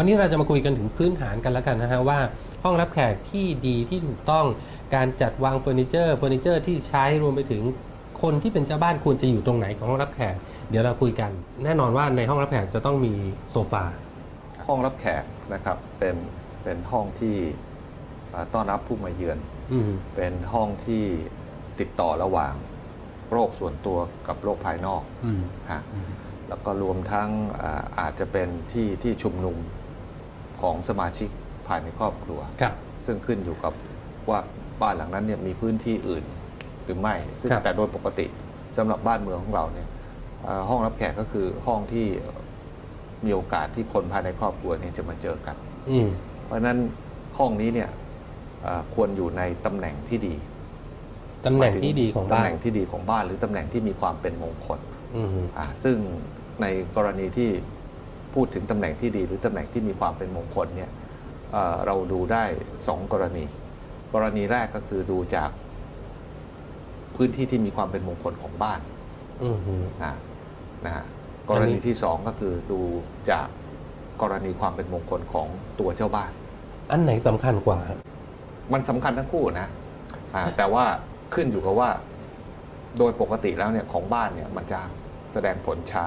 วันนี้เราจะมาคุยกันถึงพื้นฐานกันแล้วกันนะฮะว่าห้องรับแขกที่ดีที่ถูกต้องการจัดวางเฟอร์นิเจอร์เฟอร์นิเจอร์ที่ใช้รวมไปถึงคนที่เป็นเจ้าบ้านควรจะอยู่ตรงไหนของห้องรับแขก เดี๋ยวเราคุยกัน แน่นอนว่าในห้องรับแขกจะต้องมีโซฟาห้องรับแขกนะครับเป็นเป็นห้องที่อ่าต้อนรับผู้มาเยือนอืมเป็นห้องที่ติดต่อระหว่างโรคส่วนตัวกับโรคภายนอกอืมฮะแล้วก็รวมทั้งอาอาจจะเป็นที่ที่ชุมนุม ของสมาชิกภายในครอบครัว ครับ ซึ่งขึ้นอยู่กับว่าบ้านหลังนั้นเนี่ยมีพื้นที่อื่นหรือไม่ ซึ่งครับ แต่โดยปกติสำหรับบ้านเมืองของเราเนี่ยเอ่อห้องรับแขกก็คือห้องที่มีโอกาสที่คนภายในครอบครัวเนี่ยจะมาเจอกัน อืม เพราะฉะนั้นห้องนี้เนี่ยเอ่อควรอยู่ในตำแหน่งที่ดีตำแหน่งที่ดีของตำบ้าแหนน่งที่ดีของบ้านหรือตำแหน่งที่มีความเป็นมงคล อืม อ่าซึ่งในกรณีที่ พูดถึงตำแหน่งที่ดีหรือตำแหน่งที่มีความเป็นมงคลเนี่ยเอ่อเราดูได้สองกรณี กรณีแรกก็คือดูจากพื้นที่ที่มีความเป็นมงคลของบ้านอืมนะนะฮะกอันรนี้ณีที่สองก็คือดูจากกรณีความเป็นมงคลของตัวเจ้าบ้าน อันไหนสำคัญกว่าฮะมันสำคัญทั้งคู่นะอ่าแต่ว่าขึ้นอยู่กับว่า โดยปกติแล้วเนี่ยของบ้านเนี่ยมันจะแสดงผลช้า